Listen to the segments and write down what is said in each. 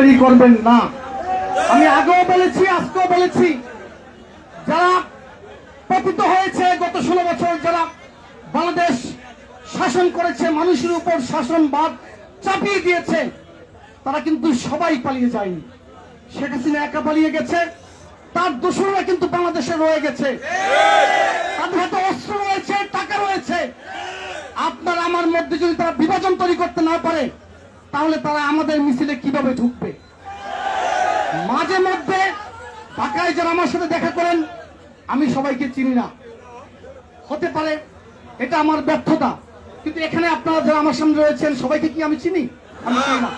তৈরি করবেন না। আমি আগেও বলেছি, আজকেও বলেছি, যারা পতিত হয়েছে গত ষোলো বছর, যারা বাংলাদেশ শাসন করেছে, মানুষের উপর শাসনবাদ চাপিয়ে দিয়েছে, তারা কিন্তু সবাই পালিয়ে যায়নি। শেখ হাসিনা একা পালিয়ে গেছে, তার দোষরা কিন্তু বাংলাদেশে রয়ে গেছে। তাদের হাতে অস্ত্র রয়েছে, টাকা রয়েছে। আপনার আমার মধ্যে যদি তারা বিভাজন তৈরি করতে না পারে তাহলে তারা আমাদের মিছিলে কীভাবে ঢুকবে? মাঝে মধ্যে ঢাকায় যারা আমার সাথে দেখা করেন, আমি সবাইকে চিনি না। হতে পারে এটা আমার ব্যর্থতা, কিন্তু এখানে আপনারা যারা আমার সামনে রয়েছেন, সবাইকে কি আমি চিনি? আমি চিনি না।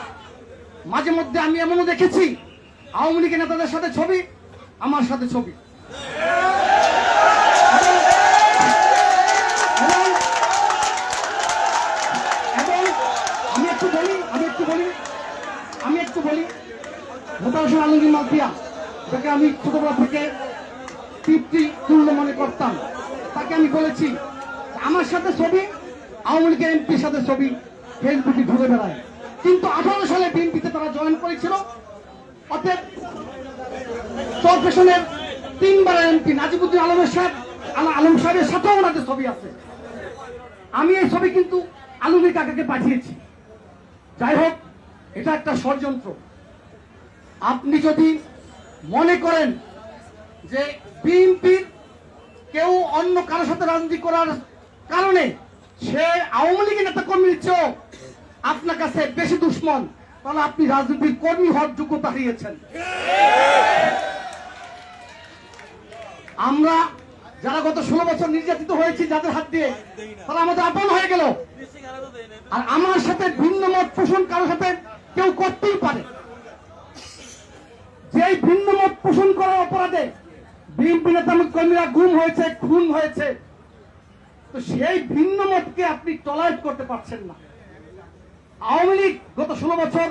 মাঝে মধ্যে আমি এমনও দেখেছি, আওয়ামী লীগের নেতাদের সাথে ছবি, আমার সাথে ছবি এবং- এবং আমি একটু বলি আমি একটু বলি আমি একটু বলি আলমগীর মালপিয়া যাকে আমি ছোটবেলা থেকে তৃপ্তি তুল্য মনে করতাম, তাকে আমি বলেছি, আমার সাথে ছবি, আওয়ামী লীগের এমপির সাথে ছবি ফেসবুকে ঘুরে বেড়ায়। কিন্তু আঠারো সালে বিএনপিতে তারা জয়েন করেছিল। অতএব চরপেশনের তিনবার এমপি নাজিবুদ্দিন আলমের সাহেব, আল- আলম সাহেবের সাথেও ওনাদের ছবি আছে। আমি এই ছবি কিন্তু আলমগীর কাকাকে পাঠিয়েছি। যাই হোক, এটা একটা ষড়যন্ত্র। আপনি যদি মনে করেন যে বিএনপির কেউ অন্য কারোর সাথে রাজনীতি করার কারণে সে আওয়ামী লীগের নেতা কর্মীর চেয়েও আপনার কাছে বেশি দুশ্মন, তাহলে আপনি রাজনীতির কর্মী হওয়ার যোগ্যতা হারিয়েছেন। আমরা যারা গত ষোলো বছর নির্যাতিত হয়েছি যাদের হাত দিয়ে, তারা আমাদের আপন হয়ে গেল। আর আমার সাথে ভিন্ন মত পোষণ কারোর সাথে কেউ করতেই পারে। যেই ভিন্ন মত পোষণ করার অপরাধে বিএনপি নেতা কর্মীরা গুম হয়েছে, খুন হয়েছে, তো সেই ভিন্ন মতকে আপনি টলারেট করতে পারছেন না। আওয়ামী লীগ গত ষোলো বছর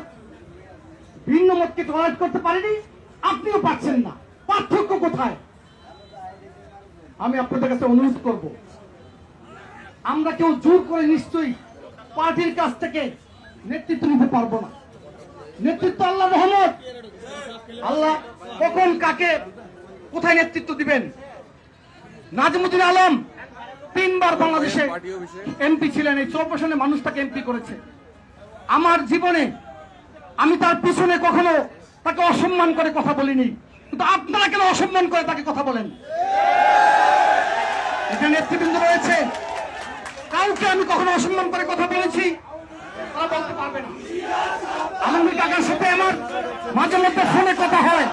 ভিন্ন মতকে টলারেট করতে পারেনি, আপনিও পারছেন না। পার্থক্য কোথায়? আমি আপনাদের কাছে অনুরোধ করব, আমরা কেউ জোর করে নিশ্চয়ই পার্টির কাছ থেকে নেতৃত্ব নিতে পারব না। নেতৃত্ব আল্লাহ রহমত আল্লাহ কখন কাকে, কোথায় নেতৃত্ব দিবেন? নাজমুদ্দিন আলম তিনবার বাংলাদেশে এমপি ছিলেন, এই চৌপাশনে মানুষ তাকে এমপি করেছে। আমার জীবনে আমি তার পিছনে কখনো তাকে অসম্মান করে কথা বলিনি। কিন্তু আপনারা কেন অসম্মান করে তাকে কথা বলেন? এখানে নেতৃবৃন্দ রয়েছে। কাউকে আমি কখনো অসম্মান করে কথা বলেছি তারা বলতে পারবে না আলমগীর কাকার সাথে আমার মাঝে মধ্যে ফোনে কথা হয়।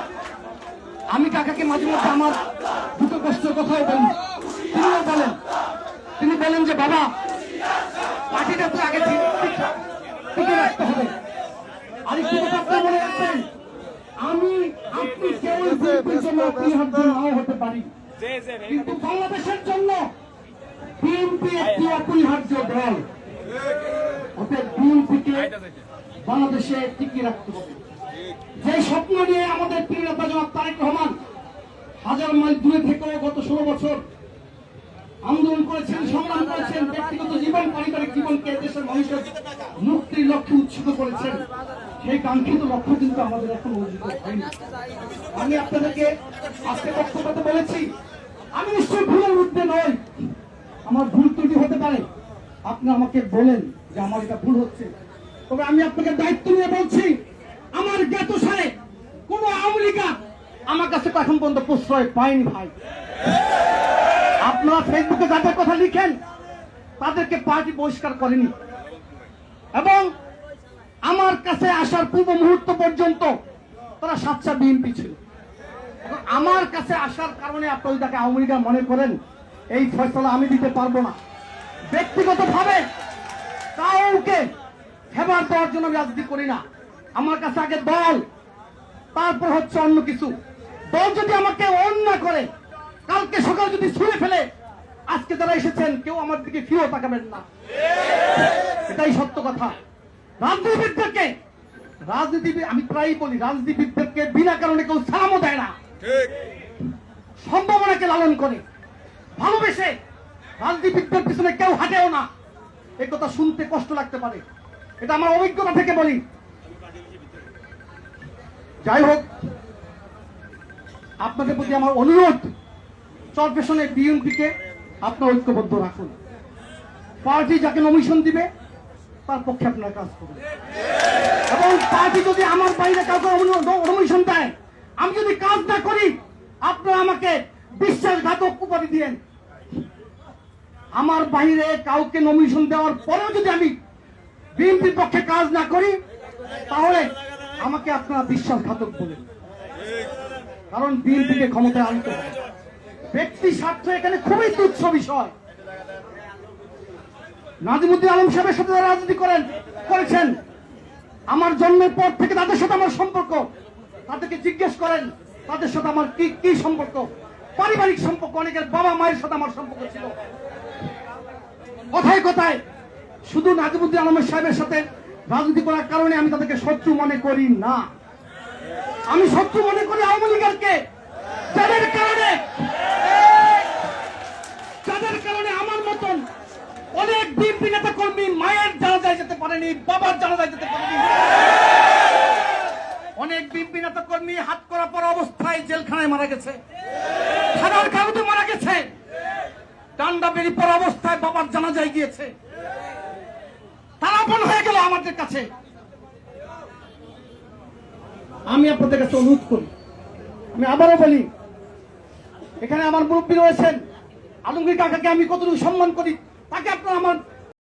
আমি কাকাকে মাঝে মধ্যে আমার দুটো কষ্টের কথাও বলি। তিনিও বলেন। তিনি বলেন যে বাবা পার্টিটা তো আগে টিকে রাখতে হবে। আরেকটি কথা আপনারা মনে রাখবেন আমি আপনি কেউ বিএনপির জন্য অপরিহার্য নাও হতে পারি। কিন্তু বাংলাদেশের জন্য বিএনপি একটি অপরিহার্য দল। অতএব বিএনপিকে বাংলাদেশে টিকিয়ে রাখতে হবে। যে স্বপ্ন নিয়ে আমাদের প্রিয় নেতা জনাব তারেক রহমান হাজার মাইল দূরে থেকে গত ষোলো বছর আন্দোলন করেছেন, সংগ্রাম করেছেন, ব্যক্তিগত জীবন, পারিবারিক জীবনকে দেশের মানুষের মুক্তির লক্ষ্যে উৎসুক করেছেন, সেই কাঙ্ক্ষিত লক্ষ্য কিন্তু আমাদের এখন অর্জিত হয়নি। আমি আপনাদেরকে আজকে বক্তব্যতে বলেছি, আমি নিশ্চয়ই ভুলের মধ্যে নই। আমার ভুল ত্রুটি হতে পারে। আপনি আমাকে বলেন যে আমার এটা ভুল হচ্ছে। তবে আমি আপনাকে দায়িত্ব নিয়ে বলছি, আমার জ্ঞাত সারে কোন আওয়ামী আমার কাছে এখন পর্যন্ত প্রশ্রয় পায়নি ভাই। আপনারা ফেসবুকে যাদের কথা লিখেন, তাদেরকে পার্টি বহিষ্কার করেনি। এবং আমার কাছে আসার পূর্ব মুহূর্ত পর্যন্ত তারা সাতটা বিএনপি ছিল। আমার কাছে আসার কারণে আপনি যদি তাকে আওয়ামী লীগা মনে করেন, এই ফয়সলা আমি দিতে পারব না। ব্যক্তিগত ভাবে কাউকে ফেভার দেওয়ার জন্য আমি রাজনীতি করি না। আমার কাছে আগে দল তারপর হচ্ছে অন্য কিছু। দল যদি আমাকে অন্য করে কালকে সকাল যদি ছুঁড়ে ফেলে আজকে যারা এসেছেন কেউ আমার দিকে ফিরেও তাকাবেন না। এটাই সত্য কথা। রাজনীতিবিদদেরকে রাজনীতিবিদ আমি প্রায়ই বলি রাজনীতিবিদদেরকে বিনা কারণে কেউ সালামও দেয় না। সম্ভাবনাকে লালন করে। ভালোবেসে রাজনীতিবিদদের পিছনে কেউ হাঁটেও না। এ কথা শুনতে কষ্ট লাগতে পারে। এটা আমার অভিজ্ঞতা থেকে বলি। যাই হোক, আপনাদের প্রতি আমার অনুরোধ চরপেশনে বিএনপিকে আপনার ঐক্যবদ্ধ রাখুন। পার্টি যাকে নমিশন দিবে, তার পক্ষে আপনারা কাজ করুন। এবং পার্টি যদি আমার বাইরে কাউকে নমিশন দেয়, আমি যদি কাজ না করি, আপনারা আমাকে বিশ্বাসঘাতক উপাধি দিয়েন। আমার বাইরে কাউকে নমিশন দেওয়ার পরেও যদি আমি বিএনপির পক্ষে কাজ না করি, তাহলে আমাকে আপনারা বিশ্বাসঘাতক বলেন। কারণ বিএনপিকে ক্ষমতায় আনতে হবে। ব্যক্তি স্বার্থ এখানে খুবই তুচ্ছ বিষয়। নাজিমুদ্দিন আলম সাহেবের সাথে যারা রাজনীতি করেন, করেছেন, আমার জন্মের পর থেকে তাদের সাথে আমার সম্পর্ক। তাদেরকে জিজ্ঞেস করেন, তাদের সাথে আমার কি কি সম্পর্ক? পারিবারিক সম্পর্ক, অনেকের বাবা মায়ের সাথে আমার সম্পর্ক ছিল। কথায় কথায় শুধু নাজিমুদ্দিন আলমের সাহেবের সাথে রাজনীতি করার কারণে আমি তাদেরকে শত্রু মনে করি না। আমি শত্রু মনে করি আওয়ামী লীগেরকে যাদের কারণে যাদের কারণে আমার মতন অনেক বিএনপি নেতা কর্মী মায়ের জানাজায় যেতে পারেনি, বাবার জানাজায় যেতে পারেনি। অনেক বিএনপি নেতা কর্মী হাত করা পর অবস্থায় জেলখানায় মারা গেছে। থানার কাগজে মারা গেছে। ডান্ডা বেরি পর অবস্থায় বাবার জানাজায় গিয়েছে। আপন হয়ে গেল আমাদের কাছে। আমি আপনাদের কাছে অনুরোধ করি। আমি আবারও বলি, এখানে আমার মুরব্বী রয়েছেন। আলমগীর কাকাকে আমি কতটুকু সম্মান করি, তাকে আপনারা আমার